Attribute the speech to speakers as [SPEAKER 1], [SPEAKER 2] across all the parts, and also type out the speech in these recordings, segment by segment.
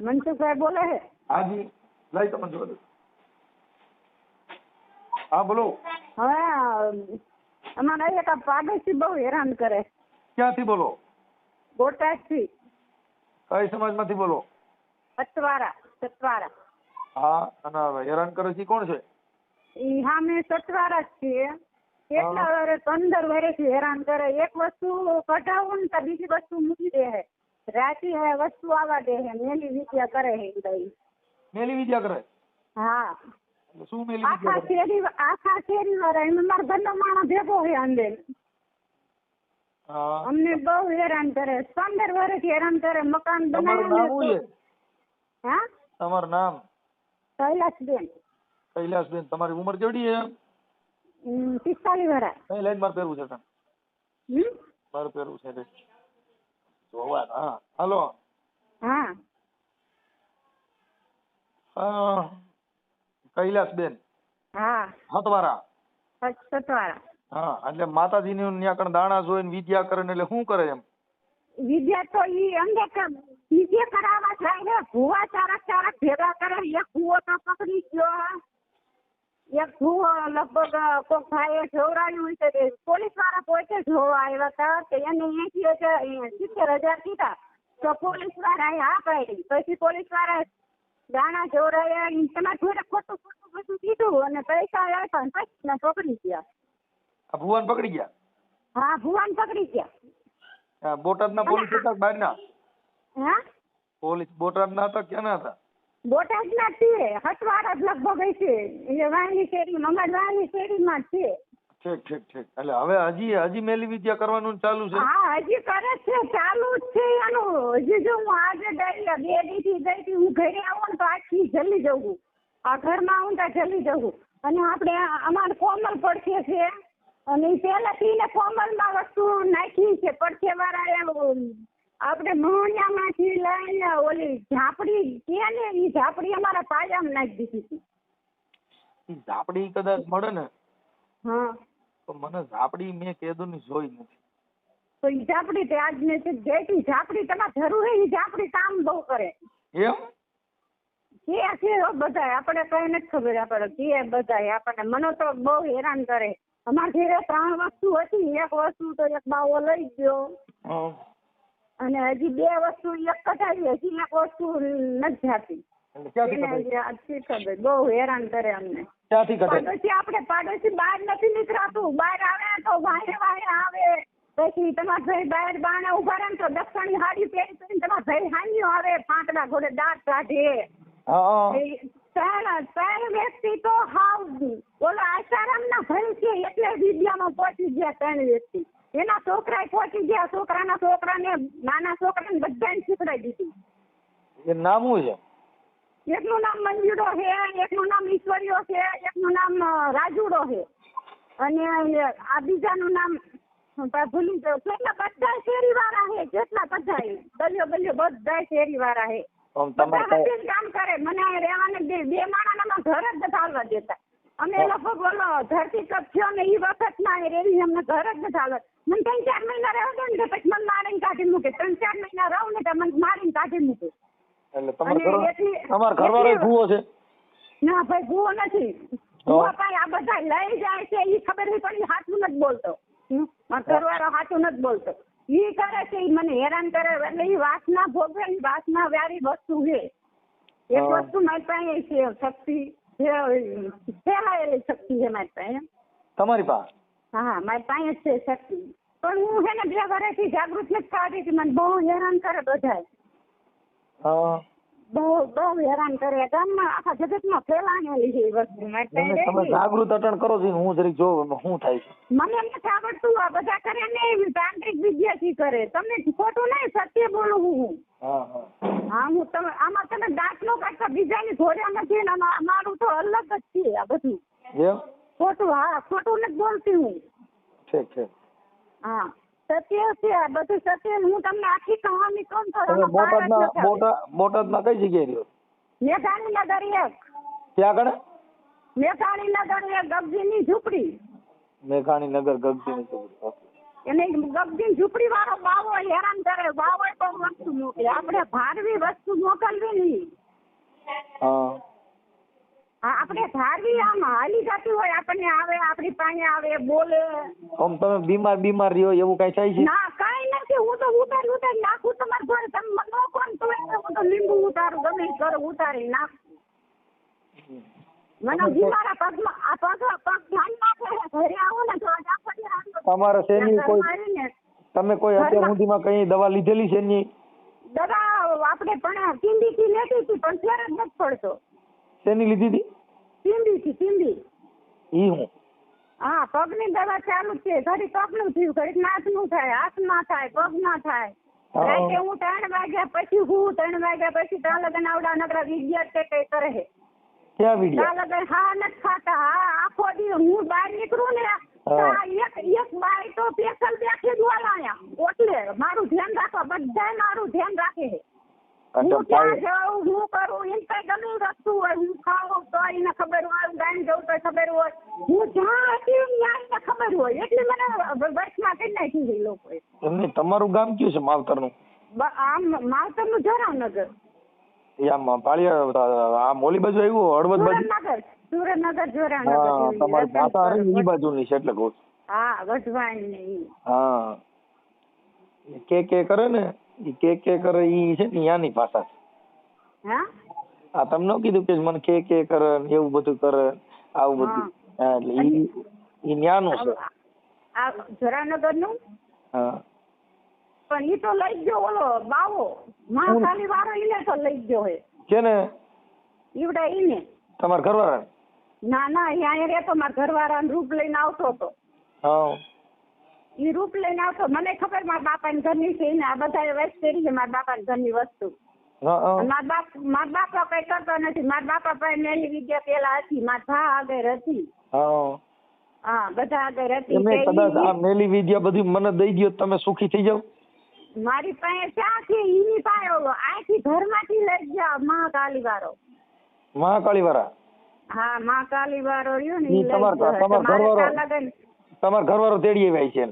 [SPEAKER 1] રાખો
[SPEAKER 2] હે
[SPEAKER 1] મનસુખભાઈ બોલે છે
[SPEAKER 2] હાજી લઈ તમે જોડે હા બોલો
[SPEAKER 1] હવે અમારા એક આ પાડોશી બહુ હેરાન કરે
[SPEAKER 2] ક્યાંથી બોલો
[SPEAKER 1] બોટાદથી
[SPEAKER 2] કઈ સમાજમાંથી બોલો
[SPEAKER 1] સતવારા સતવારા
[SPEAKER 2] હા અને હવે હેરાન કરે છે ઈ કોણ છે
[SPEAKER 1] ઈ સામે સતવારા જ છીએ કેટલા વર્ષ પંદર વર્ષથી હેરાન કરે એક વસ્તુ કઢાવું ને તો બીજી વસ્તુ મૂકી દે છે રાતી હે વસ્તુ આવા દે હે મેલી વિદ્યા કરે હે ઈ
[SPEAKER 2] મેલી વિદ્યા કરે?
[SPEAKER 1] હા.
[SPEAKER 2] શું મેલી
[SPEAKER 1] આખા
[SPEAKER 2] વિદ્યા
[SPEAKER 1] શેરી આખા શેરી વાળા એમાં મારા ઘરનો માણસ ભેગો હે અંદર. અમને બહુ હેરાન કરે. પંદર વર્ષ હેરાન કરે મકાન બનાવ્યું હા?
[SPEAKER 2] તમારું નામ?
[SPEAKER 1] કૈલાસબેન.
[SPEAKER 2] કૈલાસબેન તમારી ઉંમર કેવડી છે?
[SPEAKER 1] પિસ્તાલીસ વર્ષ.
[SPEAKER 2] કઈ લાઈન મારે પહેરવું છે મારે પહેરવું છે રે જોવા હા હાલો.
[SPEAKER 1] હા.
[SPEAKER 2] કૈલાસબેન.
[SPEAKER 1] હા.
[SPEAKER 2] હતવારા
[SPEAKER 1] સતવારા.
[SPEAKER 2] હા એટલે માતાજીની ત્યાં કણ દાણા જોઈને વિદ્યા કરે ને એટલે શું કરે એમ?
[SPEAKER 1] વિદ્યા તો ઈ અંગે ક- વિદ્યા કરાવવા જાય ને ભૂવા ચારક ચારક ભેગા કરે એક કુવો તો પકડી ગયો. એક ભૂવો લગભગ કોક ભાઈએ જોવડાવ્યું છે પોલીસવાળા પોતે જોવા આવ્યા હતા કે એને એસી હજાર સિત્તેર હજાર કીધા. તો પોલીસ વાળાએ હા પાડી. પછી પોલીસવાળા દાણા જોવરાયા ઈ તમારા જોડે ખોટું ખોટું બધું કીધું અને પૈસા આપ્યા ને પછી પકડી ગયા.
[SPEAKER 2] ભુવન પકડી ગયા?
[SPEAKER 1] હા ભુવાન પકડી ગયા.
[SPEAKER 2] બોટાદ ના પોલીસ હતા બહાર
[SPEAKER 1] ના
[SPEAKER 2] પોલીસ બોટાદ ના હતા ક્યાં ના હતા?
[SPEAKER 1] બોટાદ ના છે હટવાડા જ લગભગ છે એ વાણી શેરી મંગળ વાણી શેરીમાં જ છે
[SPEAKER 2] ઠીક ઠીક ઠીક. એટલે હવે હજી હજી મેલી વિદ્યા કરવાનું ચાલુ છે?
[SPEAKER 1] હા હજી કરે છે ચાલુ જ છે એનું. હજી જો હું આજે ગઈ બે દીથી ગઈ હતી હું ઘરે આવું તો આખી જલ્દી જવું. આ ઘરમાં આવું તો જલ્દી જવું. અને આપણે અમારે કોમલ પડખે છે. અને પેલા પહેલાથી ને કોમલમાં વસ્તુ નાખી છે પડખે વાળા આપણે મોહણિયામાંથી લઈને ઓલી ઝાપડી કે ને ઝાપડી અમારા પાયામાં નાખી દીધી હતી.
[SPEAKER 2] ઝાપડી કદાચ મળે ને
[SPEAKER 1] હા.
[SPEAKER 2] તો મને ઝાપડી મેં કેદુની જોઈ નથી.
[SPEAKER 1] તો ઈ ઝાપડી તે આજ ને છે જેટી ઝાપડી તમારે જરૂર હે ઈ ઝાપડી કામ બહુ કરે.
[SPEAKER 2] એમ?
[SPEAKER 1] કે છે બધા બધાય આપણે કઈ નથી ખબર આપણે કે બધાય આપણને મને તો બહુ હેરાન કરે. અમારા ઘરે ત્રણ વસ્તુ હતી એક વસ્તુ તો એક બાવો લઈ ગયો. અને હજી બે વસ્તુ એક કઢાવી હજી એક વસ્તુ નથી જાતી બહુ હેરાન કરે અમને.
[SPEAKER 2] પછી કઢાઈ?
[SPEAKER 1] પાડોશી આપણે પાડોશી બહાર નથી નીકળાતું. બહાર આવે તો વાહે વાહે આવે. પછી તમારા ભાઈ બહાર બાણે ઊભા રહે ને તો દક્ષિણી હાડી પહેરી પહેરી તમારા ભાઈ હાનિયો આવે પાંચડા ઘોડે દાંત કાઢે. ત્રણ ત્રણ વ્યક્તિ તો હાવ ઓલો આસારામના ભાઈ છે એટલે વિદ્યામાં પહોંચી ગયા ત્રણ વ્યક્તિ. એના છોકરા પહોંચી ગયા છોકરાના છોકરાને નાના છોકરાને બધાને શીખડાઈ દીધી.
[SPEAKER 2] એ નામ શું છે?
[SPEAKER 1] એકનું નામ મંજુડો છે એકનું નામ ઈશ્વરીયો છે એકનું નામ રાજુડો છે. અને આ બીજાનું નામ ભૂલી ગયો. કેટલા બધા શેરી વાળા છે કેટલા બધા ગલીઓ ગલીઓ બધા શેરી વાળા છે. બધા કામ કરે. મને રહેવાને બે બે માણાના ઘર જ નથી દેતા. અમે લગભગ ઓલો ધરતી કપ થયો ને એ વખત ના રેવી અમને ઘર જ નથી આવે મને ત્રણ ચાર મહિના રહેવા દો ને પછી મને મારીને કાઢી મૂકે. ત્રણ ચાર મહિના રહું ને તો મને મારીને કાઢી મૂકે.
[SPEAKER 2] એટલે તમારે ઘરવાળો ભૂવો છે?
[SPEAKER 1] ના ભાઈ ભૂવો નથી. ભૂવા ભાઈ આ બધા લઈ જાય છે એ ખબર નહીં પણ ઈ હાચું નથી બોલતો? મારો ઘરવાળો હાથું નથી બોલતો. ઈ કરે છે ઈ મને હેરાન કરે એટલે ઈ વાસના ભોગવે ઈ વાસના વ્યારી વસ્તુ છે. એક વસ્તુ મારી પાસે છે શક્તિ. છે ફેલાયેલી શક્તિ છે મારી પાસે.
[SPEAKER 2] તમારી પાસે?
[SPEAKER 1] હા મારી પાસે જ છે શક્તિ. પણ હું છે ને બે વર્ષથી જાગૃત નથી થતી મને બહુ હેરાન કરે બધાય.
[SPEAKER 2] હા.
[SPEAKER 1] બહુ બહુ હેરાન કરે. ગામમાં આખા જગતમાં ફેલાણેલી છે એ વસ્તુ. માટે
[SPEAKER 2] તમે તમે જાગૃત અટણ કરો છો હું જરીક જોઉં શું થાય છે?
[SPEAKER 1] મને નથી આવડતું આ બધા કરે ને તાંત્રિક વિદ્યાથી કરે. તમને ખોટું નહીં સત્ય બોલું હું.
[SPEAKER 2] હા હા.
[SPEAKER 1] તમે આમાં તમે દાખલો કાઢતા બીજાની ઘોડ્યા નથી ને અમારું તો અલગ જ છે આ બધું. ખોટું હા ખોટું નથી બોલતી હું.
[SPEAKER 2] ઠીક ઠીક.
[SPEAKER 1] હા. સત્ય છે આ બધું સત્ય હું તમને આખી કહાની કહું તો
[SPEAKER 2] તમે બોટાદમાં બોટાદ બોટાદમાં કઈ જગ્યાએ રહ્યો?
[SPEAKER 1] મેઘાણીનગર એક.
[SPEAKER 2] ત્યાં આગળ?
[SPEAKER 1] મેઘાણીનગર એક ગબજીની ઝૂંપડી.
[SPEAKER 2] મેઘાણી નગર ગગજીની ઓકે.
[SPEAKER 1] એને ગબજી ઝૂંપડી વાળો બાવો હેરાન કરે. બાવો પણ વસ્તુ મોકલે. આપણે ભારવી વસ્તુ મોકલવી નહીં.
[SPEAKER 2] હા,
[SPEAKER 1] આપણે ધારવી આમ હાલી જતી હોય આપણને આવે આપણી પાસે આવે બોલે.
[SPEAKER 2] આમ તમે બીમાર બીમાર રહ્યો એવું કઈ થાય છે?
[SPEAKER 1] ના કઈ નથી. હું તો ઉતારી ઉતારી નાખું તમારે ઘરે. તમે મને કોણ તો હું તો લીંબુ ઉતારું ગમે એ ઉતારી નાખું. મને બીમારા મારા પગમાં આ પગ પગ ધ્યાન નાખે ઘરે આવો ને તો
[SPEAKER 2] તમારે શેની કોઈ તમે કોઈ અત્યાર સુધીમાં કઈ દવા લીધેલી છે ની
[SPEAKER 1] દવા આપણે પણ ટીંડીથી લેતી હતી પણ ફેર જ નથી પડતો.
[SPEAKER 2] શેની લીધી હતી?
[SPEAKER 1] ટીંડીથી ટીંડી
[SPEAKER 2] ઈ હું.
[SPEAKER 1] હા પગની દવા ચાલુ જ છે. ઘડી પગનું થયું ઘડી નાકનું થાય હાથમાં થાય પગમાં થાય.
[SPEAKER 2] હા.
[SPEAKER 1] રાતે હું ત્રણ વાગ્યા પછી હું ત્રણ વાગ્યા પછી ત્યાં લગન આવડા નકરા વિદ્યાર્થી કઈ કઈ કરે છે
[SPEAKER 2] ક્યાં વીડિયો
[SPEAKER 1] ત્યાં લગન હા નથી ખાતા હા આખો દી હું બહાર નીકળું ને તો આ એક એક બાઈ તો પેશલ બેઠી જ વાળાયા એટલે મારું ધ્યાન રાખવા બધાય મારું ધ્યાન રાખે છે
[SPEAKER 2] અચ્છા
[SPEAKER 1] હું ક્યાં જાઉં? હું કરું? એમ કઈ ગમે એ હોય. હું ખાઉં તો એને ખબર હોય હું ગાઈને તો ખબર હોય. હું જ્યાં હતી ત્યાં એને ખબર હોય. એટલે મને વર્ષમાં કરી નાખી છે લોકોએ.
[SPEAKER 2] એમને તમારું ગામ કયું છે માવતરનું?
[SPEAKER 1] આમ માવતરનું જરાવનગર
[SPEAKER 2] આમ પાળિયા આ મોલી બાજુ આવ્યું હળવદ બાજુ? હા
[SPEAKER 1] જરાવનગર
[SPEAKER 2] તમારી માતા રહી બાજુની છે એટલે કહું
[SPEAKER 1] હા વઢવાણ ને
[SPEAKER 2] હા કે કે કરે ને? ઈ કે કે કરે ઈ છે ને યાની ભાષા છે
[SPEAKER 1] હા?
[SPEAKER 2] આ તમને કીધું કે મને કે કે કરે એવું બધું કરે આવું બધું. એટલે ઈ ઈ ન્યાનું છે.
[SPEAKER 1] આ જરાનગરનું
[SPEAKER 2] હા.
[SPEAKER 1] પણ ઈ તો લઈ ગયો ઓલો બાવો. મહાકાલી વાળો ઈને તો લઈ ગયો હે.
[SPEAKER 2] છે ને
[SPEAKER 1] ઈવડા ઈને.
[SPEAKER 2] તમારા ઘરવાળા
[SPEAKER 1] ના ના અહીંયા રહેતો મારા ઘરવાળા રૂપ લઈને આવતો હતો.
[SPEAKER 2] હા.
[SPEAKER 1] ઈ રૂપ લઈને આવતો. મને ખબર મારા બાપાની ઘરની છે આ બધા વેસ્ટ કરી છે મારા બાપાની ઘરની વસ્તુ. મારા બાપ મારા બાપા કઈ કરતો નથી. મારા બાપા પાસે મેલી વિદ્યા પેલા હતી મારા ભા આગળ હતી.
[SPEAKER 2] હા.
[SPEAKER 1] હા બધા આગળ હતી
[SPEAKER 2] એમને કદાચ આ મેલી વિદ્યા બધી મને દઈ દ્યો તમે સુખી થઈ જાવ
[SPEAKER 1] મારી પાસે ક્યાં છે? ઈની પાસે આથી ઘરમાંથી લઈ ગયા મહાકાલી વાળો
[SPEAKER 2] મહાકાળી વાળા
[SPEAKER 1] હા મહાકાલી વાળો રહ્યો ને
[SPEAKER 2] તમાર- તમાર ઘરવાળો તેડી આવ્યા છે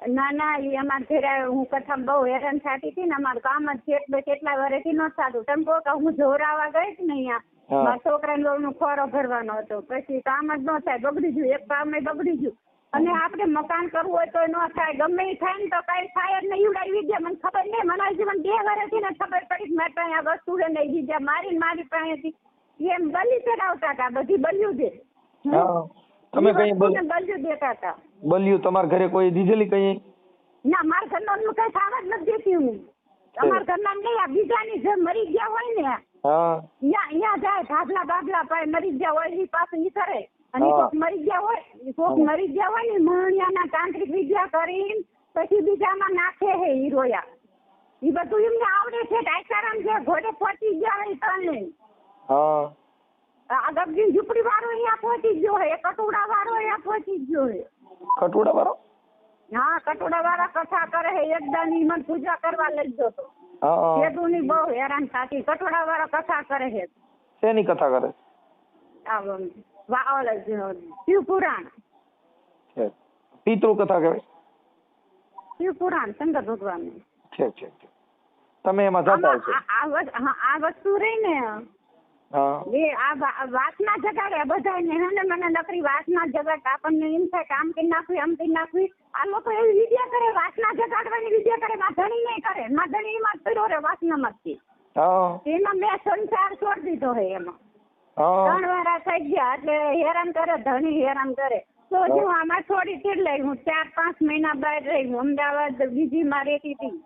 [SPEAKER 1] ના ના ઈ અમાર ઘરે હું કથા બહુ હેરાન થતી હતી ને અમારું કામ જ છે એટલે કેટલા વર્ષથી નહોતું થતું. તમે કહો કે હું જોરાવા ગઈ ને અહીંયા. મારા છોકરાને બહુનો ખોરો ભરવાનો હતો. પછી કામ જ ન થાય બગડી ગયું એક કામ બગડી ગયું. અને આપણે મકાન કરવું હોય તો ન થાય ગમે એ થાય ને તો કઈ થાય જ નહીં ઉડાવી ગયા મને ખબર નહીં મને જીવન બે વર્ષથી ને ખબર પડી મારી પાસે આ વસ્તુ છે ને એ વિદ્યા મારી મારી પાસેથી એમ બલી ચડાવતા હતા બધી દે
[SPEAKER 2] હા. તમે કઈ
[SPEAKER 1] બલ્યું દેતા હતા.
[SPEAKER 2] બલ્યું તમારા ઘરે કોઈ દીધેલી કઈ?
[SPEAKER 1] ના મારા ઘરના કઈ ખાવા જ નથી દેતી હું. અમારા ઘરના નહીં આ બીજાની જે મરી ગયા હોય ને
[SPEAKER 2] હા.
[SPEAKER 1] ત્યાં જાય ભાગલા ભાગલા પાય મરી ગયા હોય એ પાસે ઈ કરે. અને કોક મરી ગયા હોય કોક મરી ગયા હોય ને મહણિયાના તાંત્રિક વિદ્યા કરીને પછી બીજામાં નાખે હે હીરોયા એ બધું એમને આવડે છે ડાયસારામ છે ઘોડે પહોંચી ગયા હોય તને
[SPEAKER 2] હા.
[SPEAKER 1] આ ગબજી ઝૂંપડી વાળો અહીંયા પહોંચી ગયો હે કટોડા વાળો અહીંયા પહોંચી ગયો હે.
[SPEAKER 2] કટોડા વાળો?
[SPEAKER 1] હા કટોડા વાળા કથા કરે હે એકદમ ઈ મન પૂજા કરવા લઈ ગયો તો
[SPEAKER 2] હા
[SPEAKER 1] કેદુની બહુ હેરાન થાતી કટોડા વાળા કથા કરે હે.
[SPEAKER 2] શેની કથા કરે?
[SPEAKER 1] આ વા- ઓલા શિવ પુરાણ.
[SPEAKER 2] પિતૃ કથા કહેવાય.
[SPEAKER 1] શિવ પુરાણ શંકર ભગવાન
[SPEAKER 2] છે છે તમે એમાં જતા હશો.
[SPEAKER 1] આ વસ્તુ રહી ને આ વાસના જગાડે બધાને હે ને મને નકરી વાસના જગાડ આપણને એમ થાય કે આમ કરી નાખવી આમ કરી નાખવી. આ લોકો એવી વિદ્યા કરે વાસના જગાડવાની વિદ્યા કરે. માધણી નહીં કરે. માધણી એમાં જ પડ્યો રે વાસનામાં જ એમાં મેં સંસાર છોડી દીધો હે એમાં. ત્રણ વાળા થઈ ગયા એટલે હેરાન કરે ધણી હેરાન કરે. તો હું. આમાં છોડી એટલે હું ચાર પાંચ મહિના બહાર રહી. હું અમદાવાદ બીજી માં રહેતી હતી.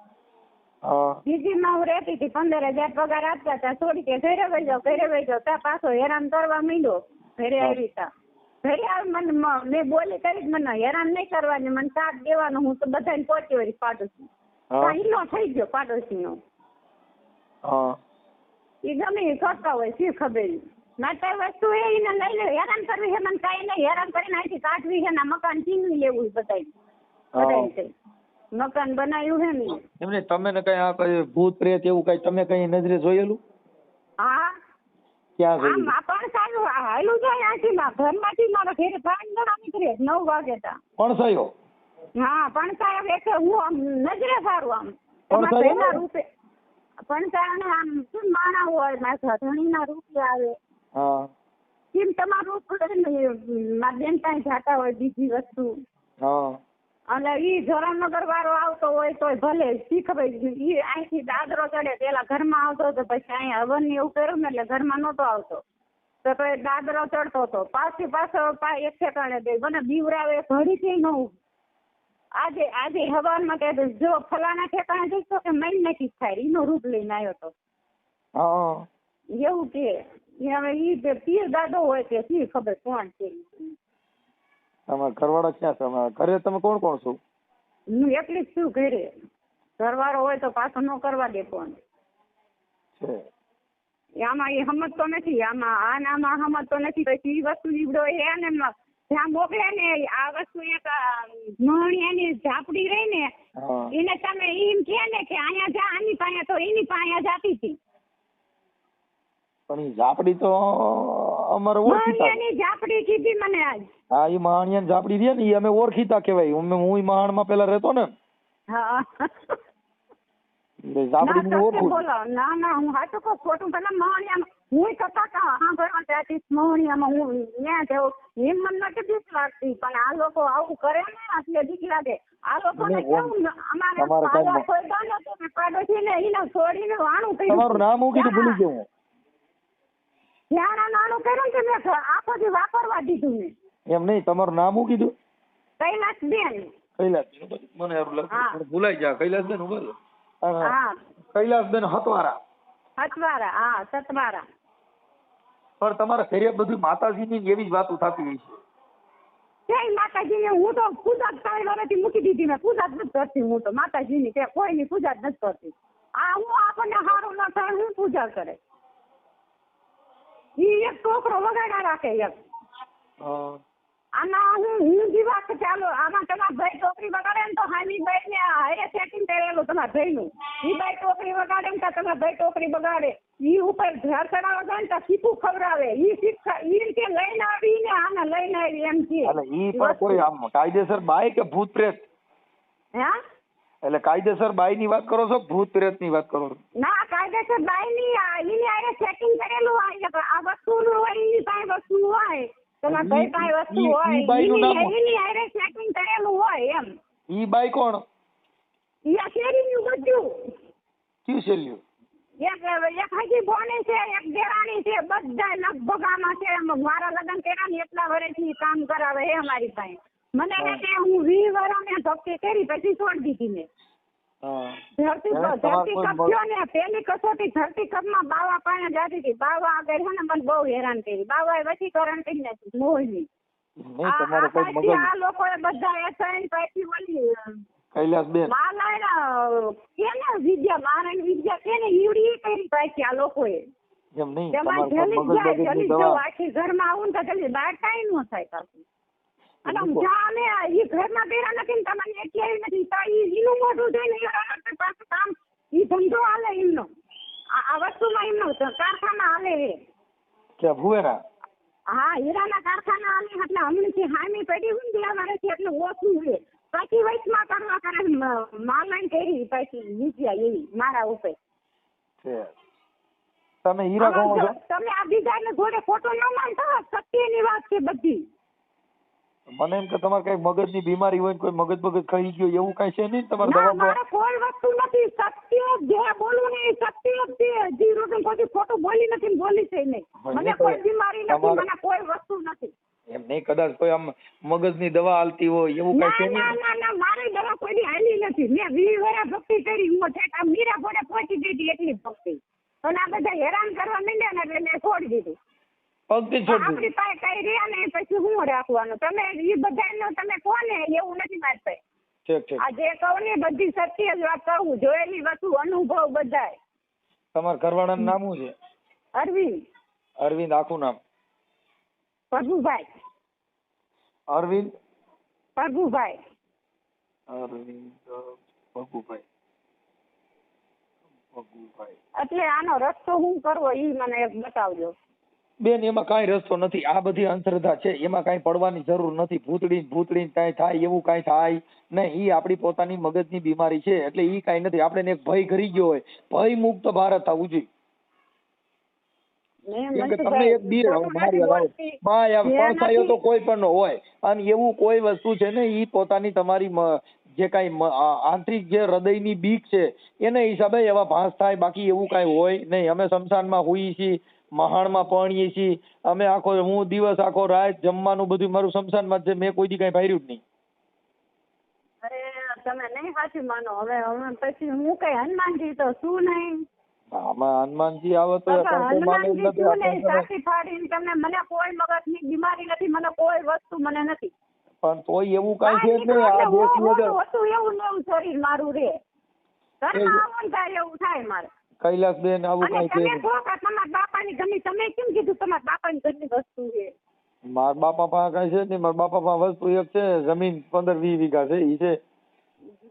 [SPEAKER 2] હા.
[SPEAKER 1] પીજીમાં હું રહેતી હતી પંદર હજાર પગાર આપતા હતા. છોડી કે ઘરે વહી જાઓ ઘરે વહી જાઓ ત્યાં પાછો હેરાન કરવા માંડ્યો. ઘરે આવી તા. ઘરે આવી મને મેં બોલી કરી મને હેરાન નહીં કરવાની મને સાથ દેવાનો હું તો બધાને પહોંચી વળી પાડોશી. હિલો થઈ ગયો પાડોશી
[SPEAKER 2] નો
[SPEAKER 1] એ ગમે એ કરતા હોય શી ખબર માતા વસ્તુ એ એને લઈ લે હેરાન કરવી છે મને કાંઈ નહીં. હેરાન કરીને અહીંથી કાઢવી છે ને મકાન ચીનવી લેવું બધાય બધાય મકાન બનાવ્યું છે ને.
[SPEAKER 2] એમને તમે ને કઈ આ કઈ ભૂત પ્રેત એવું કઈ તમે કઈ નજરે જોયેલું?
[SPEAKER 1] હા.
[SPEAKER 2] ક્યાં જોયું?
[SPEAKER 1] આ પણ સારું હાલું જાય આથી માં ઘરમાંથી મારા ઘરે પાંચ જણા નીકળે નવ વાગે તા.
[SPEAKER 2] પણ થયો
[SPEAKER 1] હા પણ સાહેબ એટલે હું આમ નજરે સારું આમ.
[SPEAKER 2] પણ સાહેબ?
[SPEAKER 1] રૂપે પણ સાહેબ આમ શું માણા હોય મારા ધણીના રૂપે આવે.
[SPEAKER 2] હા.
[SPEAKER 1] કેમ તમારું રૂપ મારા બેન પાસે જાતા હોય બીજી વસ્તુ.
[SPEAKER 2] હા.
[SPEAKER 1] અને ઈ જોરામનગર વાળો આવતો હોય તોય ભલે શીખ ભાઈ ઈ અહીંથી દાદરો ચડે પેલા ઘરમાં આવતો હતો પછી અહીંયા હવન ને એવું કર્યું ને એટલે ઘરમાં નહોતો આવતો. તો તો દાદરો ચડતો હતો. પાછી પાછો એક ઠેકાણે દે મને બીવરાવે ઘડીથી ન. આજે આજે માં કે જો ફલાણા ઠેકાણે તો કે મૈન નથી થાય એનો રૂપ લઈને આવ્યો હતો એવું કે હવે ઈ પીર દાદો હોય કે શી ખબર કોણ છે.
[SPEAKER 2] તમારા ઘરવાળા ક્યાં છે? તમારા ઘરે તમે કોણ કોણ છો?
[SPEAKER 1] હું એકલી જ છું ઘરે. ઘરવાળો હોય તો પાછો ન કરવા દે ફોન.
[SPEAKER 2] છે.
[SPEAKER 1] આમાં એ સમજતો નથી. આમાં આ નામાં આમાં સમજતો નથી. પછી એ વસ્તુ નીવડો હે ને જ્યાં મોકલે ને આ વસ્તુ એક એની ઝાપડી રહી ને એને તમે એમ કે ને કે અહીંયા જા આની પાસે તો એની પાસે જાતી હતી
[SPEAKER 2] પણ ઝાપડી તો અમારે ઓળખીતા.
[SPEAKER 1] માણિયાની ઝાપડી કીધી મને આજ.
[SPEAKER 2] હા ઈ મહાણિયા ઝાપડી રહી ને ઈ અમે ઓળખીતા કહેવાય. અમે હું ઈ મહાણમાં પેલા રહેતો ને.
[SPEAKER 1] હા.
[SPEAKER 2] ઝાપડી હું ઓળખું
[SPEAKER 1] બોલો. ના ના હું સાચું કહું ખોટું પેલા માણિયા હું કથા હા સાંભળવા ત્યાંથી મહણિયામાં હું ત્યાં જઉં. એમ મને નથી બીક લાગતી પણ આ લોકો આવું કરે ને એટલે બીક લાગે. આ લોકોને કેવું ન- અમારે
[SPEAKER 2] તમારે
[SPEAKER 1] પાડો
[SPEAKER 2] ન-
[SPEAKER 1] તો ને એને છોડીને વાણું કહ્યું
[SPEAKER 2] તમારું નામ હું કીધું ભૂલી ગયો
[SPEAKER 1] જ્યાં નાનું કર્યું છે મેં આખો દી વાપરવા દીધું ને
[SPEAKER 2] એમ નહીં તમારું નામ શું કીધું?
[SPEAKER 1] કૈલાસ
[SPEAKER 2] બેન કૈલાસ બેન મને
[SPEAKER 1] એવું
[SPEAKER 2] લાગે ભૂલાઈ જાય કૈલાસબેન ઊભા રહો. હા,
[SPEAKER 1] કૈલાસ
[SPEAKER 2] બેન હતવારા.
[SPEAKER 1] હતવારા હા સતવારા.
[SPEAKER 2] પણ તમારા ઘરે બધી માતાજીની એવી જ વાતો થતી હોય છે.
[SPEAKER 1] જય માતાજીને? હું તો પૂજા ત્રણ વર્ષથી મૂકી દીધી મેં. પૂજા જ નથી કરતી હું તો. માતાજીની કે કોઈની પૂજા જ નથી કરતી. આ હું આપણને સારું ના થાય હું પૂજા કરે. ઈ એક ટોકરો વગાડા રાખે એક આના હું હું જીવા કે ચાલો આમાં તમારા ભાઈ ટોકરી વગાડે ને તો હામી ભાઈ ને હારે સેટિંગ કરેલું તમારા ભાઈ નું ઈ ભાઈ ટોકરી વગાડે ને તમારા ભાઈ ટોકરી વગાડે ઈ ઉપર ઘર ચડાવવા જાય ને તો શીખું ખવડાવે. ઈ શીખ ઈ રીતે લઈને આવી ને આને લઈને આવી એમ કે.
[SPEAKER 2] એટલે ઈ પણ કોઈ આમ કાયદેસર બાઈ કે ભૂત પ્રેત?
[SPEAKER 1] હે?
[SPEAKER 2] એટલે કાયદેસર બાઈ ની વાત કરો છો ભૂત પ્રેતની વાત કરો છો?
[SPEAKER 1] ના કાયદેસર બાઈની આ ઈની આરે સેટિંગ કરેલું હોય કે આ વસ્તુનું હોય ઈની પાસે વસ્તુ હોય. તમારા ભાઈ પાસે વસ્તુ હોય.
[SPEAKER 2] બાઈનું
[SPEAKER 1] આરે સેટિંગ કરેલું હોય એમ.
[SPEAKER 2] ઈ બાઈ કોણ?
[SPEAKER 1] ઈ આ શેરીનું બધું.
[SPEAKER 2] કયું છેલ્યું
[SPEAKER 1] એક એક હજી બોની છે એક દેરાણી છે બધા લગભગ આમાં છે. મારા લગ્ન કર્યા ને એટલા વર્ષથી કામ કરાવે એ અમારી પાસે. મને કે હું વી વર્ષ ભક્તિ કરી પછી છોડી દીધી મેં. ધરતી કપ ધરતી કપ થયો ને પેલી કસોટી ધરતી કપમાં બાવા પાણી જાતી હતી. બાવા આગળ છે ને મને બહુ હેરાન કરી. બાવાએ વશીકરણ કરી નાખ્યું મોહની આ લોકોએ બધા એસાઈન પાછી ઓલી
[SPEAKER 2] કૈલાસબેન.
[SPEAKER 1] માલાના કેને વિદ્યા મારણ વિદ્યા કેને ઈવડી કરી પાછી આ લોકોએ.
[SPEAKER 2] એમ નહીં
[SPEAKER 1] તેમાં
[SPEAKER 2] તમારે મગજ દવા
[SPEAKER 1] આખી ઘરમાં આવું ને તો જલ્દી બહાર કાંઈ ન થાય પાછું. અને અમે આ ઘરમાં બેરા નથી તમને એટલી નથી. તો મોઢું જોઈને પાછું કામ એ ધંધો હાલે એમનો. આ વસ્તુમાં એમનો કારખાના હાલે એ.
[SPEAKER 2] કે ભુવેરા?
[SPEAKER 1] હા હીરાના કારખાના હાલે એટલે હમણાંથી હામી પડી હોય ને એટલે ઓછું છે. પછી વચમાં કરવા કરે માલાઈ કરી પછી નીચે એવી મારા ઉપર.
[SPEAKER 2] તમે હીરા કહો છો?
[SPEAKER 1] તમે આ બીજાને જોડે ફોટો ન માનતા સત્યની વાત છે બધી.
[SPEAKER 2] મને એમ કે તમારે કઈ મગજની બીમારી હોય ને કોઈ મગજ બગજ ખાઈ ગયો એવું કઈ છે નહીં તમારે
[SPEAKER 1] ના
[SPEAKER 2] દવા
[SPEAKER 1] મારે કોઈ વસ્તુ નથી. સત્ય જે બોલું ને સત્ય જ છે. હજી રોટું કોઈ ખોટું બોલી નથી બોલી છે નહીં.
[SPEAKER 2] મને
[SPEAKER 1] કોઈ બીમારી નથી મને કોઈ વસ્તુ નથી.
[SPEAKER 2] એમ નહીં કદાચ કોઈ આમ મગજની દવા હાલતી હોય એવું કઈ છે નહીં?
[SPEAKER 1] ના ના મારી દવા કોઈ હાલી નથી. મેં વી વરા ભક્તિ કરી હું ઠેઠ મીરા ભોડે પહોંચી ગઈ હતી એટલી ભક્તિ. અને આ બધા હેરાન કરવા માંડ્યા ને એટલે મેં છોડી દીધું.
[SPEAKER 2] છોડી
[SPEAKER 1] આપણી પાસે કઈ રહ્યા ને પછી હું રાખવાનું? તમે એ બધાનો તમે કોને? એવું નથી મારી પાસે
[SPEAKER 2] ઠીક ઠીક.
[SPEAKER 1] આ જે કહું ને બધી સત્ય જ વાત કહું. જોયેલી વસ્તુ અનુભવ બધાય.
[SPEAKER 2] તમારા ઘરવાળાનું નામ શું છે?
[SPEAKER 1] અરવિંદ.
[SPEAKER 2] અરવિંદ આખું નામ?
[SPEAKER 1] પ્રભુભાઈ.
[SPEAKER 2] અરવિંદ?
[SPEAKER 1] પ્રભુભાઈ.
[SPEAKER 2] અરવિંદ પ્રભુભાઈ.
[SPEAKER 1] એટલે આનો રસ્તો હું કરવો ઈ મને બતાવજો.
[SPEAKER 2] બેન એમાં કાંઈ રસ્તો નથી. આ બધી અંધશ્રદ્ધા છે. એમાં કાંઈ પડવાની જરૂર નથી. ભૂતડી ભૂતડી કાંઈ થાય એવું કાંઈ થાય નહીં. એ આપણી પોતાની મગજની બીમારી છે. એટલે એ કાંઈ નથી. આપણે એક ભય ઘરી ગયો હોય. ભય મુક્ત ભારત થવું જોઈએ. એક બીર તો કોઈ પણ નો હોય. અને એવું કોઈ વસ્તુ છે ને એ પોતાની તમારી જે કાંઈ આંતરિક જે હૃદયની બીક છે એને હિસાબે એવા ભાસ થાય. બાકી એવું કાંઈ હોય નહીં. અમે શમશાનમાં હોઈએ છીએ. મહાણમાં પરણીએ છીએ. અમે આખો હું દિવસ આખો રાત જમવાનું બધું મારું શમશાનમાં છે. મેં કોઈ દી કઈ ભાર્યું જ નહીં.
[SPEAKER 1] તમે નહીં સાચું માનો. હવે હવે પછી હું કઈ હનુમાનજી તો શું નહીં?
[SPEAKER 2] આમાં હનુમાનજી આવે તો
[SPEAKER 1] હનુમાનજી શું નહીં? સાચી ફાડીને તમને મને કોઈ મગજની બીમારી નથી મને કોઈ વસ્તુ મને નથી.
[SPEAKER 2] પણ તોય એવું કઈ છે જ આ દેશ
[SPEAKER 1] એટલે ઓછું હતું એવું ને એવું શરીર મારું રે ઘરમાં આવો ને ત્યારે એવું થાય મારે.
[SPEAKER 2] કૈલાસબેન આવું કઈ
[SPEAKER 1] તમે કહો કે તમારા બાપાની ગમી તમે કેમ કીધું તમારા બાપાની ઘરની વસ્તુ છે?
[SPEAKER 2] મારા બાપા પાસે કઈ છે નહીં મારા બાપા પાસે વસ્તુ એક છે જમીન પંદર વીસ વીઘા છે ઈ છે.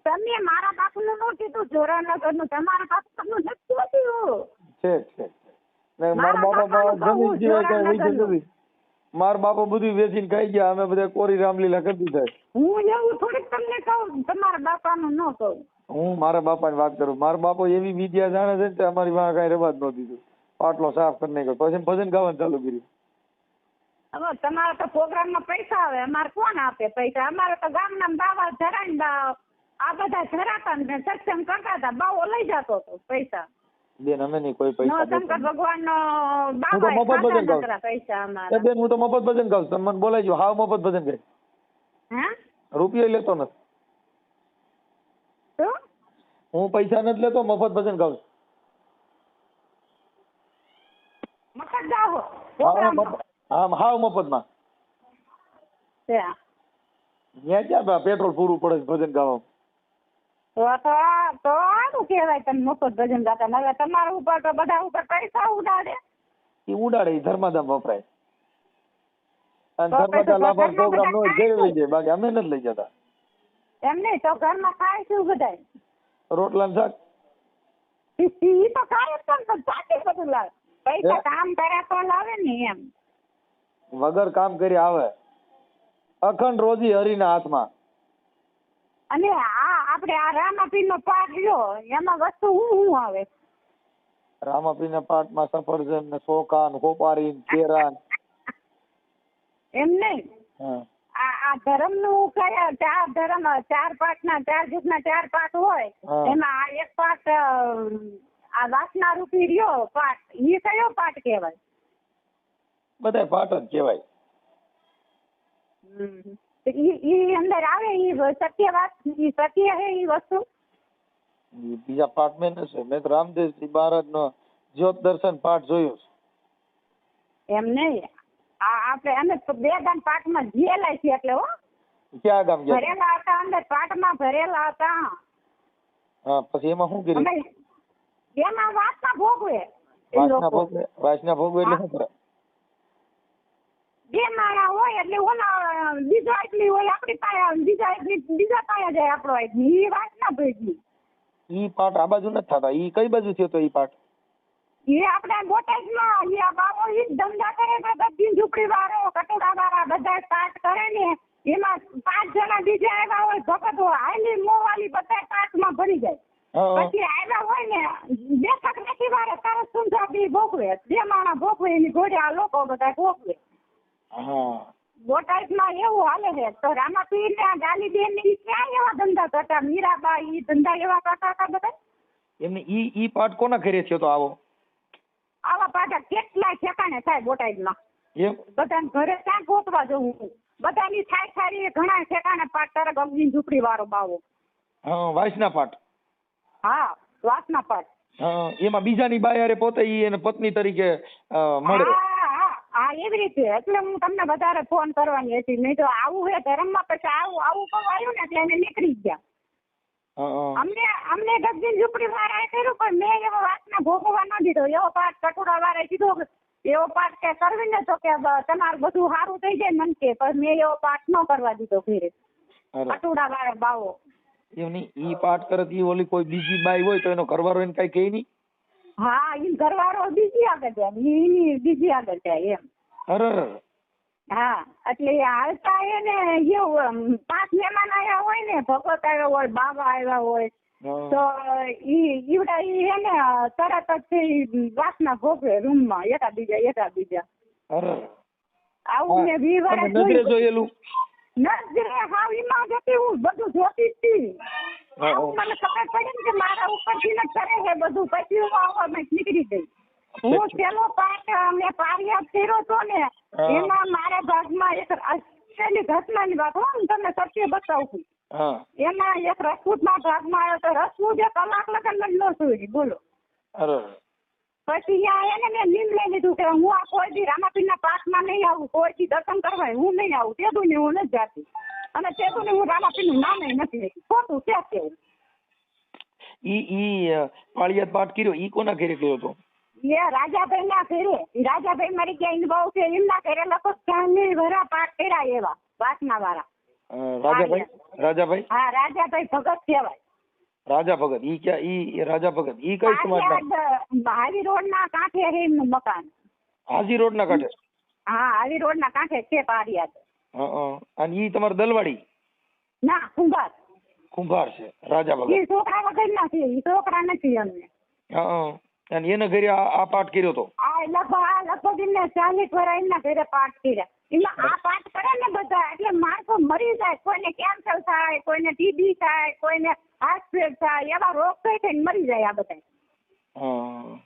[SPEAKER 1] તમે મારા બાપનું નો કીધું જોરાનગરનું. તમારા બાપનું નથી કીધું?
[SPEAKER 2] છે છે ને
[SPEAKER 1] મારા
[SPEAKER 2] બાપા પાસે જમીન સિવાય કાંઈ
[SPEAKER 1] જોરાનગરનું.
[SPEAKER 2] મારા બાપા બધું વેચીને ખાઈ ગયા અમે બધા કોરી રામલીલા કરી થાય.
[SPEAKER 1] હું એવું થોડીક તમને કહું તમારા બાપાનું ન કહું.
[SPEAKER 2] હું મારા બાપાની વાત કરું. મારા બાપો એવી વિદ્યા જાણે છે ને અમારી પાસે કઈ રવા જ ન દીધું. પાટલો સાફ કરી નાખ્યો. પછી ભજન ગાવાનું ચાલુ કર્યું.
[SPEAKER 1] હવે તમારા તો પ્રોગ્રામમાં પૈસા આવે. અમારે કોણ આપે પૈસા? અમારે તો ગામના બાવા જરાય બા આ બધા જરાતા ને સત્સંગ કરતા હતા. બાવો લઈ જતો હતો પૈસા.
[SPEAKER 2] બેન અમે નહીં કોઈ પૈસા
[SPEAKER 1] શંકર ભગવાન નો
[SPEAKER 2] હું તો મફત ભજન ગાઉં. એ બેન હું તો મફત ભજન ગાઉં તમે મને બોલાવજો હાવ મફત ભજન ગાય રૂપિયો લેતો નથી. હું પૈસા નથી લેતો મફત ભજન ગાઉં
[SPEAKER 1] મફત ગાવો
[SPEAKER 2] હા,
[SPEAKER 1] પ્રોગ્રામમાં.
[SPEAKER 2] મફત- હાવ
[SPEAKER 1] ત્યાં.
[SPEAKER 2] ક્યાં પેટ્રોલ પૂરું પડે ભજન ગાવામાં?
[SPEAKER 1] તો તો તો સારું કહેવાય તમે મફત ભજન ગાતા. હવે તમારા ઉપર તો બધા ઉપર પૈસા ઉડાડે.
[SPEAKER 2] એ ઉડાડે ધર્માદામ વપરાય. અને ધર્માદા લાભાર પ્રોગ્રામ નો
[SPEAKER 1] જેવી
[SPEAKER 2] જાય. બાકી અમે નથી લઈ જતા.
[SPEAKER 1] એમ નહીં તો ઘરમાં ખાય શું બધાય.
[SPEAKER 2] રોટલા ને શાક.
[SPEAKER 1] ઈ તો ખાય જ પણ જાતે બધું લાવે. પૈસા કામ કર્યા તો લાવે ને એમ.
[SPEAKER 2] વગર કામ કરી આવે. અખંડ રોજી હરિના હાથમાં.
[SPEAKER 1] અને આ આપણે આ રામાપીર નો પાઠ લ્યો. એમાં વસ્તુ હું હું આવે?
[SPEAKER 2] રામાપીના પાઠમાં સફરજન ને ચોખા ને કોપારી ને કેરા
[SPEAKER 1] એમ નહીં? આ ધર્મનું કયા ચાર ધર્મ ચાર પાઠ ના ચાર જૂથ ના ચાર પાઠ હોય એમાં આ એક પાઠ આ વાસના રૂપી રહ્યો પાઠ. ઈ કયો પાઠ કહેવાય?
[SPEAKER 2] બધાય પાઠ જ કહેવાય.
[SPEAKER 1] તો અંદર આવે એ સત્ય વાત સત્ય હે એ વસ્તુ?
[SPEAKER 2] બીજા પાઠ મેં નથી મેં તો રામદેવજી મહારાજ નો જ્યોત દર્શન પાઠ જોયો છે.
[SPEAKER 1] એમ નહીં. આ આપણે અમે બે દાન પાઠમાં જીએલા છીએ એટલે હો.
[SPEAKER 2] ક્યાં ગામ ગયા?
[SPEAKER 1] ભરેલા હતા અંદર પાઠમાં ભરેલા હતા.
[SPEAKER 2] હા પછી એમાં શું કર્યું?
[SPEAKER 1] એમાં વાસના ભોગવે
[SPEAKER 2] વાસના ભોગવે? વાસના ભોગવે એટલે શું કરે?
[SPEAKER 1] બે માળા હોય એટલે ઓલા બીજો એટલી હોય આપણી પાસે બીજા એટલી બીજા પાયા જાય આપણો એટલી એ વાત ના ભેગી.
[SPEAKER 2] ઈ પાઠ આ બાજુ નથી થતા. ઈ કઈ બાજુ થયો તો ઈ પાઠ
[SPEAKER 1] એ આપણા બોટાદમાં એ આ બાબો ઈ ધંધા કરે છે બધી ઝૂંપડી વાળો કટોરા વાળા બધા પાઠ કરે ને એમાં પાંચ જણા બીજા આવ્યા હોય ભગત હોય હાલી મોવાલી બધા પાઠમાં ભરી જાય પછી આવ્યા હોય ને બેઠક નથી વાળે તારે સુંદર બી ભોગવે. બે માણા ભોગવે એની ઘોડે આ લોકો બધા ભોગવે.
[SPEAKER 2] હા.
[SPEAKER 1] બોટાદમાં એવું હાલે છે. તો રામાપીર ને ગાલીબેન ને ઈ ક્યાં એવા ધંધા કરતા? મીરાબા ઈ ધંધા એવા કરતા હતા બધા?
[SPEAKER 2] એમને ઈ ઈ પાઠ કોને કરે છે તો આવો?
[SPEAKER 1] આવા પાઠા કેટલા ઠેકાણે થાય બોટાદમાં.
[SPEAKER 2] એમ?
[SPEAKER 1] બધાને ઘરે ક્યાં ગોતવા જવું? બધાની થાય સારી ઘણા ઠેકાણે પાઠ તારા ગમની ઝૂંપડી વાળો બાવો.
[SPEAKER 2] હા વાસના પાઠ.
[SPEAKER 1] હા વાસના
[SPEAKER 2] પાઠ. એમાં બીજાની બાયારે પોતે ઈ એને પત્ની તરીકે મળે.
[SPEAKER 1] હા એવી રીતે એટલે હું તમને વધારે ફોન કરવાની હતી. નહીં તો આવું હે ધર્મમાં પછી આવું આવું કહું આવ્યું ને એટલે એને નીકળી ગયા. અમને અમને ગગજીન ઝૂંપડી વાળા કર્યું પણ મેં એવો વાતને ભોગવવા ન દીધો. એવો પાઠ કટોરા વાળા કીધો એવો પાઠ કે કરવી ને તો કે તમારે બધું સારું થઈ જાય મન કે પણ મેં એવો પાઠ ન કરવા દીધો ઘરે. કટોરા વાળા બાવો.
[SPEAKER 2] એમ ઈ પાઠ કરે તો ઈ ઓલી કોઈ બીજી બાઈ હોય તો એનો ઘરવાળો એને કઈ કહે નહીં?
[SPEAKER 1] હા ઈ ઘરવાળો બીજી આગળ જાય ઈ બીજી આગળ જાય એમ. હા એટલે એ ને એવું પાંચ મહેમાન આવ્યા હોય ને ભગવત આવ્યા હોય બાબા આવ્યા હોય તો ઈ ઈવડા ઈ હે ને તરત જ વાસના ભોગવે રૂમમાં એકા બીજા એકા બીજા. આવું મેં વી વર્ષ
[SPEAKER 2] જોયેલું.
[SPEAKER 1] નજરે હાવ ઈમાં જતી હું બધું જોતી જ તી.
[SPEAKER 2] હા,
[SPEAKER 1] આવું મને ખબર પડી ને કે મારા ઉપરથી ને કરે છે બધું. પછી હું આવવામાં નીકળી ગઈ. હું પેલો પાઠ મેં પારિયાદ કર્યો તો ને એમાં મારા ભાગમાં એક આશ્ચર્યની ઘટનાની વાત હું તમને સત્ય બતાવું છું. એમાં એક રસપૂતના ભાગમાં આવ્યો તો રસપૂત એ કલાક લગન ન સુઈ બોલો. પછી ત્યાં એને મેં નિમ લઈ લીધું કે હું આ કોઈ દી પાકમાં નહીં આવું કોઈ દી દર્શન કરવા હું નહીં આવું. તે ને હું નથી જાતી. અને તે ને હું રામાપીનું નામ નથી ખોટું છે? કેવું
[SPEAKER 2] ઈ ઈ પાળિયાદ પાઠ કર્યો. ઈ કોના ઘરે કર્યો હતો?
[SPEAKER 1] એ રાજાભાઈ ના ઘરે. રાજાભાઈ મારી ક્યાં બહુ છે એમના ઘરે લખો ચાંદી ભરા પાઠ કર્યા એવા વાસના વાળા.
[SPEAKER 2] રાજાભાઈ? રાજાભાઈ?
[SPEAKER 1] હા રાજાભાઈ ભગત કહેવાય.
[SPEAKER 2] રાજા ભગત. ઈ ક્યાં ઈ રાજા ભગત. ઈ કઈ
[SPEAKER 1] પારિયાદ હાવી રોડ ના કાંઠે હે મકાન.
[SPEAKER 2] હાજી રોડ ના કાંઠે?
[SPEAKER 1] હા હાજી રોડ ના કાંઠે છે પારિયાદ.
[SPEAKER 2] અને ઈ તમારે દલવાડી?
[SPEAKER 1] ના કુંભાર.
[SPEAKER 2] કુંભાર છે. રાજા ભગત
[SPEAKER 1] ઈ છોકરા વગર ના છે ઈ છોકરા નથી અમને.
[SPEAKER 2] હા. અને એને ઘરે આ આ પાઠ કર્યો તો?
[SPEAKER 1] આ લગભગ આ લગભગ એમને ચાલીસ વર્ષ એમના ઘરે પાઠ કર્યા. એમાં આ પાઠ કરે ને બધા એટલે માણસો મરી જાય કોઈને કેન્સર થાય કોઈને ટીબી થાય કોઈને હાર્ટ ફેલ થાય એવા રોગ થઈ થઈને મરી જાય આ બધા
[SPEAKER 2] હા.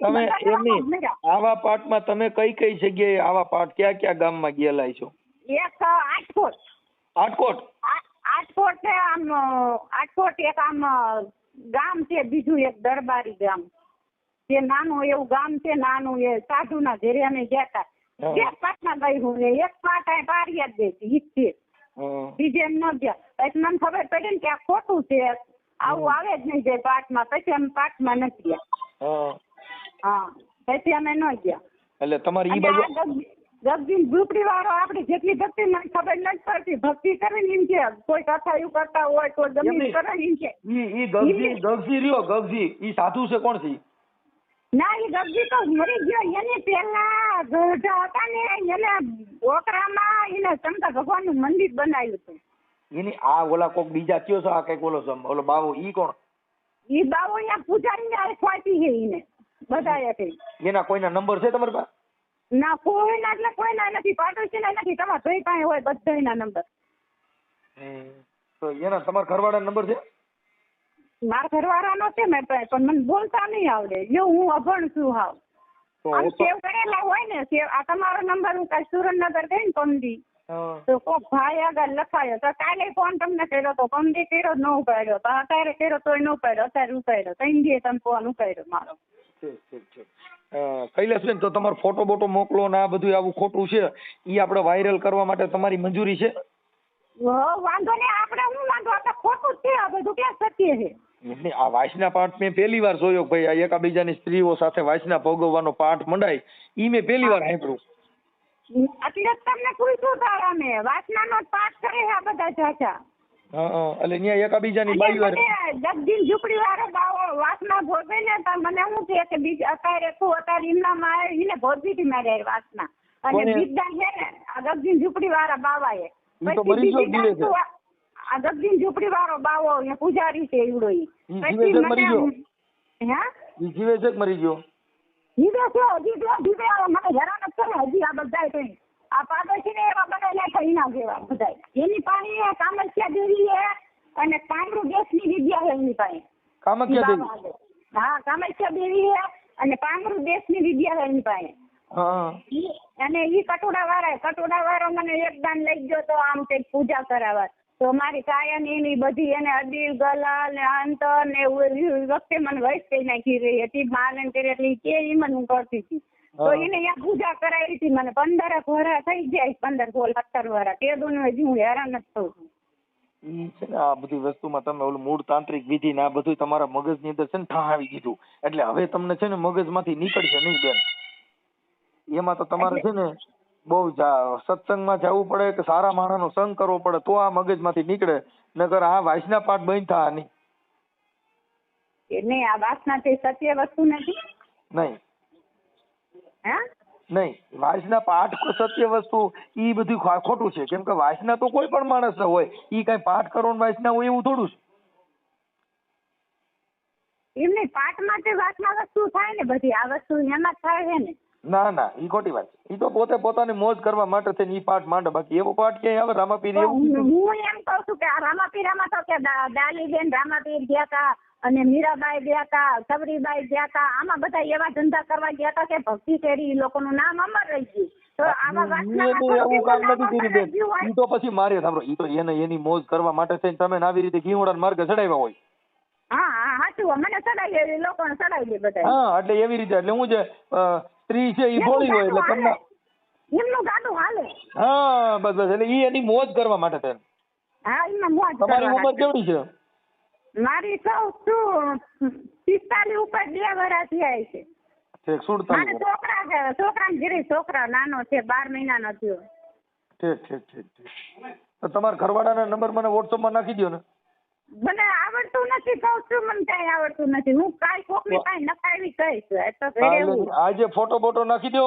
[SPEAKER 2] તમે એમની આવા પાઠમાં તમે કઈ કઈ જગ્યાએ આવા પાઠ ક્યાં ક્યાં ગામમાં ગયેલા છો?
[SPEAKER 1] એક આટકોટ
[SPEAKER 2] આટકોટ
[SPEAKER 1] આટકોટ છે આમ આટકોટ એક આમ ગામ છે બીજું એક દરબારી ગામ. જે નાનું એવું ગામ છે નાનું એ સાધુના ઘરે અમે ગયા હતા બે પાટના ગઈ હું ને એક પાટ આ પારિયા જ દેતી છે બીજે એમ ન ગયા. એટલે મને ખબર પડી ને કે આ ખોટું છે. આવું આવે જ નહીં જાય પાઠમાં પછી અમે પાઠમાં નથી ગયા.
[SPEAKER 2] હા.
[SPEAKER 1] પછી અમે ન ગયા.
[SPEAKER 2] એટલે તમારી ઈ બાજુ
[SPEAKER 1] જગદીન ઝૂંપડી વાળો આપણે જેટલી ભક્તિ મને ખબર નથી પડતી. ભક્તિ કરે ને એમ છે કોઈ કથાયું કરતા હોય તો
[SPEAKER 2] જમીન
[SPEAKER 1] કરે ને એમ છે
[SPEAKER 2] ઈ ઈ ગગજી ગગજી રહ્યો ગગજી. ઈ સાધુ છે કોણથી
[SPEAKER 1] ના એ ગગજી તો મરી ગયો. એની પેલા ગઢા હતા ને એને ઓકરામાં એને શંકર ભગવાનનું મંદિર બનાવ્યું હતું.
[SPEAKER 2] એની આ ઓલા કોક બીજા કયો છો? આ કંઈક ઓલો છે ઓલો બાવો ઈ કોણ?
[SPEAKER 1] ઈ બાવો અહીંયા પૂજારીને આ ખોટી છે ઈને બધાએ કઈ
[SPEAKER 2] એના કોઈના નંબર છે તમારી પાસે?
[SPEAKER 1] ના કોઈના એટલે કોઈના નથી પાડોશીના નથી તમારા ભાઈ પાસે હોય બધાયના નંબર.
[SPEAKER 2] તો એના તમારા ઘરવાળા નંબર છે?
[SPEAKER 1] મારા ઘરવાળાનો છે મેં પણ મને બોલતા નહીં આવડે. જો હું અભણ છું હાવ. સેવ કરેલા હોય ને સેવ આ તમારો નંબર હું કાલ સુરેન્દ્રનગર ગઈ ને પમદી. તો કોક ભાઈ આગળ લખાયો તો કાલે ફોન તમને કર્યો તો પમદી કર્યો ન ઉપાડ્યો તો અત્યારે કર્યો તોય ન ઉપાડ્યો અત્યારે ઉપાડ્યો ત્રણ દિવસ તમે ફોન ઉપાડ્યો મારો.
[SPEAKER 2] કૈલાસબેન તો તમારો ફોટો બોટો મોકલો ને આ બધું આવું ખોટું છે ઈ આપણે વાયરલ કરવા માટે તમારી મંજૂરી છે?
[SPEAKER 1] હો, વાંધો નહીં આપણે હું વાંધો આપણે ખોટું છે આ બધું ક્યાં સત્ય છે?
[SPEAKER 2] આ વાંસના પાઠ મેં પહેલી વાર જોયો ભાઈ આ એકાબીજાની સ્ત્રીઓ સાથે વાંસના ભોગવવાનો પાઠ મંડાય ઈ મેં પહેલી વાર સાંભળ્યું.
[SPEAKER 1] એટલે જ તમને પૂછ્યું તારા મેં વાસના નો પાઠ કરે આ બધા ચાચા
[SPEAKER 2] એટલે ત્યાં એકાબીજાની
[SPEAKER 1] બાઈ
[SPEAKER 2] વાર
[SPEAKER 1] મને જગદીશ ઝૂંપડી વાળો બાવો વાસના ભોગવે ને તો મને હું કે કે બીજ અત્યારે તું અત્યારે એમનામાં આવે એને ભોગવી હતી મારે વાસના. અને બીજા છે ને આ જગદીશ ઝૂંપડી વાળા બાવાએ.
[SPEAKER 2] એ તો મરી ગયો
[SPEAKER 1] બીજી
[SPEAKER 2] છે.
[SPEAKER 1] આ જગદીશ ઝૂંપડી વાળો બાવો એ પૂજારી છે એવડો ઈ.
[SPEAKER 2] ઈ
[SPEAKER 1] પછી? મને હે?
[SPEAKER 2] જીવે છે મરી ગયો?
[SPEAKER 1] છે હજી તો જીવે આવે મને હેરાન જ કરે હજી આ બધા કઈ. આ પાડોશી ને એવા બનેલા થઈ ના જેવા બધા એની પાસે કામસ્યા દેવી હે અને કામરૂ ગેસની વિદ્યા છે એની પાસે
[SPEAKER 2] દેવી?
[SPEAKER 1] હા કામસ્યા દેવી હે અને પાંગરું દેશની વિદ્યા એની પાસે અને ઈ કટોડા વાળા કટોડા વાળો મને એક દાન લઈ ગયો તો આમ કંઈક પૂજા કરાવવા તો મારી કાયાની ની બધી એને અડીલ ગલાલ ને અંતર ને વખતે મને વૈસ કહી નાખી રહી હતી. માને કરી એટલે કે એ મને હું કરતી હતી. તો એને અહીંયા પૂજા કરાવી હતી મને. પંદર વરા થઈ જાય પંદર સોળ સત્તર વરા તે દુનું હજી હું હેરાન જ થઉં છું.
[SPEAKER 2] ઈ છે ને આ બધી વસ્તુમાં તમે ઓલું મૂળ તાંત્રિક વિધિ ને આ બધું તમારા મગજની અંદર છે ને ઠહાવી દીધું એટલે હવે તમને છે ને મગજમાંથી નીકળશે નહીં બેન. એમાં તો તમારે છે ને બહુ સત્સંગમાં જવું પડે કે સારા માણસનો સંગ કરવો પડે તો આ મગજમાંથી નીકળે નકર આ વાસના પાઠ બંધ થા નહીં.
[SPEAKER 1] નહીં આ વાસના તે સત્ય વસ્તુ નથી?
[SPEAKER 2] નહીં.
[SPEAKER 1] હા?
[SPEAKER 2] નહીં. વાસના પાઠ સત્ય વસ્તુ ઈ બધું ખોટું છે. કેમ કે વાસના તો કોઈ પણ માણસ હોય. ઈ કઈ પાઠ કરો વાસના હોય એવું થોડું છે.
[SPEAKER 1] એમ નહીં પાઠ માટે વાસના વસ્તુ થાય ને બધી. આ વસ્તુ એમાં થાય છે ને.
[SPEAKER 2] ના ના ઈ ખોટી વાત ઈ તો પોતે પોતાની મોજ કરવા માટે થઈને ઈ પાઠ માંડે. બાકી એવો પાઠ ક્યાંય આવે? રામાપીર એવું
[SPEAKER 1] હું એમ કહું છું કે રામાપીરામાં તો કે દાલીબેન રામાપીર ગયા તા અને મીરાબાઈ ગયા તા સબરીબાઈ ગયા તા. આમાં બધા એવા ધંધા કરવા ગયા તા કે ભક્તિ કરી ઈ લોકોનું નામ અમર રહી ગયું. તો આવા વાસનામાં
[SPEAKER 2] ઈ તો એવું કામ
[SPEAKER 1] નામ
[SPEAKER 2] નથી
[SPEAKER 1] અમર
[SPEAKER 2] બેન.
[SPEAKER 1] રહી ગયું
[SPEAKER 2] ઈ તો પછી મારે સાંભળો ઈ તો એને એની મોજ કરવા માટે થઈને તમે આવી રીતે ઘીવડાના માર્ગ ચડાવ્યા હોય.
[SPEAKER 1] હા હા સાચું. મને ચડાવી લોકોને ચડાવી દે બધા
[SPEAKER 2] હા એટલે એવી રીતે એટલે હું જે સ્ત્રી છે એ ભોળી હોય એટલે તમને
[SPEAKER 1] એમનું ગાડું હાલે.
[SPEAKER 2] હા બસ બસ એટલે ઈ એની મોજ કરવા માટે છે.
[SPEAKER 1] હા એમાં મોજ
[SPEAKER 2] તમારી ઉંમર કેવડી છે?
[SPEAKER 1] મારી સૌ શું પિસ્તાલીસ ઉપર બે વર્ષ થયા છે.
[SPEAKER 2] ઠીક સુડતાલીસ
[SPEAKER 1] છોકરા છે છોકરા ઘરે છોકરા નાનો છે બાર મહિનાનો થયો.
[SPEAKER 2] ઠીક ઠીક ઠીક ઠીક. તો તમારા ઘરવાળાના નંબર મને વોટ્સઅપમાં નાખી દો ને
[SPEAKER 1] મને આવડતું નથી કહું છું મને કઈ આવડતું નથી. હું કાંઈ કોકની કઈ નખાવી કહીશ. એ તો ઘરે
[SPEAKER 2] હા, આજે ફોટો બોટો નાખી દો.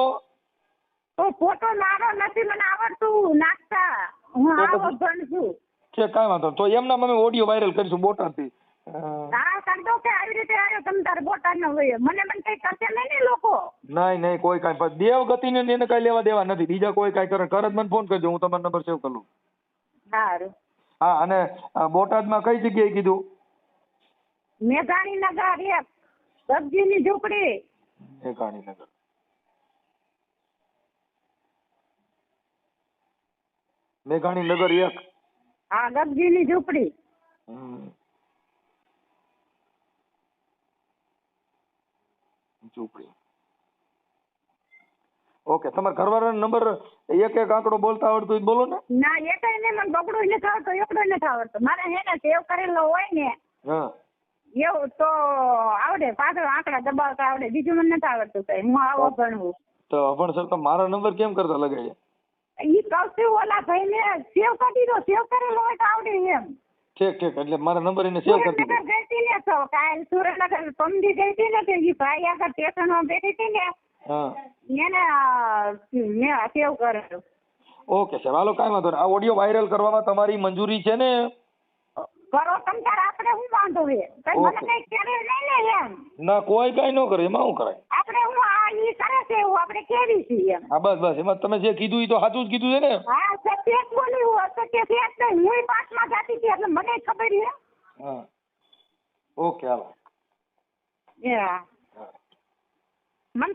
[SPEAKER 1] તો ફોટો મારો નથી મને આવડતું નાખતા. હું આવો ભણ છું.
[SPEAKER 2] છે કાંઈ વાંધો તો એમના અમે ઓડિયો વાયરલ કરીશું બોટાદથી. થી
[SPEAKER 1] હા કાઢો કે આવી રીતે આવ્યો તમ તારે બોટાદ નો હોય મને મને કઈ કરશે નહીં ને લોકો.
[SPEAKER 2] નહીં નહીં કોઈ કઈ પણ. ગતિ ને એને કઈ લેવા દેવા નથી. બીજા કોઈ કઈ કરે. કરે મને ફોન કરજો હું તમારો નંબર સેવ કરું.
[SPEAKER 1] સારું
[SPEAKER 2] હા અને બોટાદમાં કઈ જગ્યાએ કીધું?
[SPEAKER 1] મેઘાણી નગર એક સબ્જીની ઝૂંપડી.
[SPEAKER 2] નગર મેઘાણી નગર એક.
[SPEAKER 1] હા ગબજીની ઝૂંપડી.
[SPEAKER 2] ઝૂંપડી. ઓકે તમારા ઘરવાળાનો નંબર એક એક આંકડો બોલતા આવડતું હોય બોલો ને.
[SPEAKER 1] ના એ કઈ નહીં મને બગડું નથી આવડતું એકડું નથી આવડતો. મારે હે ને સેવ કરેલો હોય ને
[SPEAKER 2] હા.
[SPEAKER 1] એવું તો આવડે પાછળ આંકડા દબાવતા આવડે બીજું મને નથી આવડતું કઈ હું આવો ભણવું
[SPEAKER 2] તો પણ સર તો મારા નંબર કેમ કરતા લગાડ્યા?
[SPEAKER 1] ઈ છું ઓલા ભાઈ ને સેવ કરી દો સેવ કરેલો હોય તો આવડે એમ.
[SPEAKER 2] ઠીક ઠીક એટલે મારા નંબર એને સેવ કરી દીધો.
[SPEAKER 1] ગઈ હતી ને તો કાલ સુરેન્દ્રનગર પમદી ગઈ હતી ને કે ઈ ભાઈ આગળ સ્ટેશનમાં બેઠી હતી ને
[SPEAKER 2] હા.
[SPEAKER 1] એને મેં સેવ કરેલો
[SPEAKER 2] ઓકે સાહેબ હાલો કાંઈ વાંધો નહીં. આ ઓડિયો વાયરલ કરવામાં તમારી મંજૂરી છે ને?
[SPEAKER 1] કરો તમ તાર આપણે હું વાંધો છે? કઈ મને કઈ કરે નહીં ને એમ.
[SPEAKER 2] ના કોઈ કઈ ન કરે એમાં શું કરાય?
[SPEAKER 1] આપણે હું આ ઈ કરે છે એવું આપણે કેવી છીએ એમ.
[SPEAKER 2] હા બસ બસ એમાં તમે જે કીધું ઈ તો સાચું જ કીધું છે ને?
[SPEAKER 1] હા સત્ય જ બોલી હું અસત્ય છે નહીં. હું પાંચમાં જાતી હતી એટલે મને ખબર છે.
[SPEAKER 2] હા. Okay hello.
[SPEAKER 1] યા. મને